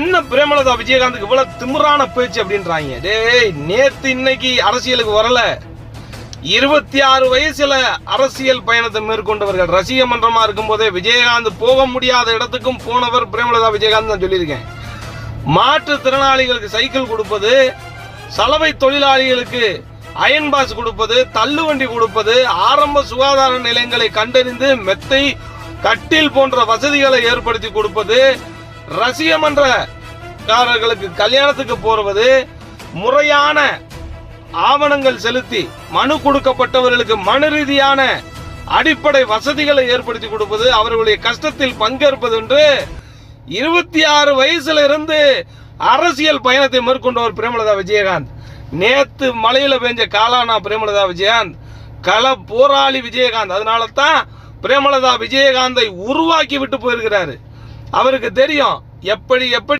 என்ன பிரேமலதா விஜயகாந்துக்கு இவ்வளவு திமிரான பேச்சு அப்படின்றாங்க. டேய் நேத்து இன்னைக்கு அரசியலுக்கு வரல. இருபத்தி ஆறு வயசுல அரசியல் பயணத்தை மேற்கொண்டவர்கள். ரசிக மன்றமா இருக்கும் போதே விஜயகாந்த் போக முடியாத இடத்துக்கும் போனவர் பிரேமலதா விஜயகாந்த் தான் சொல்லியிருக்கேன். மாற்றுத்திறனாளிகளுக்கு சைக்கிள் கொடுப்பது சலவை தொழிலாளிகளுக்கு அயன் பாஸ் கொடுப்பது தள்ளுவண்டி கொடுப்பது ஆரம்ப சுகாதார நிலையங்களை கண்டறிந்து மெத்தை கட்டில் போன்ற வசதிகளை ஏற்படுத்தி கொடுப்பது ரசிக மன்றக்காரர்களுக்கு கல்யாணத்துக்கு போறது முறையான ஆவணங்கள் செலுத்தி மனு கொடுக்கப்பட்டவர்களுக்கு மனு ரீதியான அடிப்படை வசதிகளை ஏற்படுத்தி கொடுப்பது அவர்களுடைய கஷ்டத்தில் பங்கேற்பது என்று இருபத்தி ஆறு வயசுல இருந்து அரசியல் பயணத்தை மேற்கொண்டவர் பிரேமலதா விஜயகாந்த். நேத்து மலையில பெஞ்ச காலானா பிரேமலதா விஜயகாந்த் கள போராளி விஜயகாந்த். அதனால தான் பிரேமலதா விஜயகாந்தை உருவாக்கி விட்டு போயிருக்கிறாரு. அவருக்கு தெரியும். எப்படி எப்படி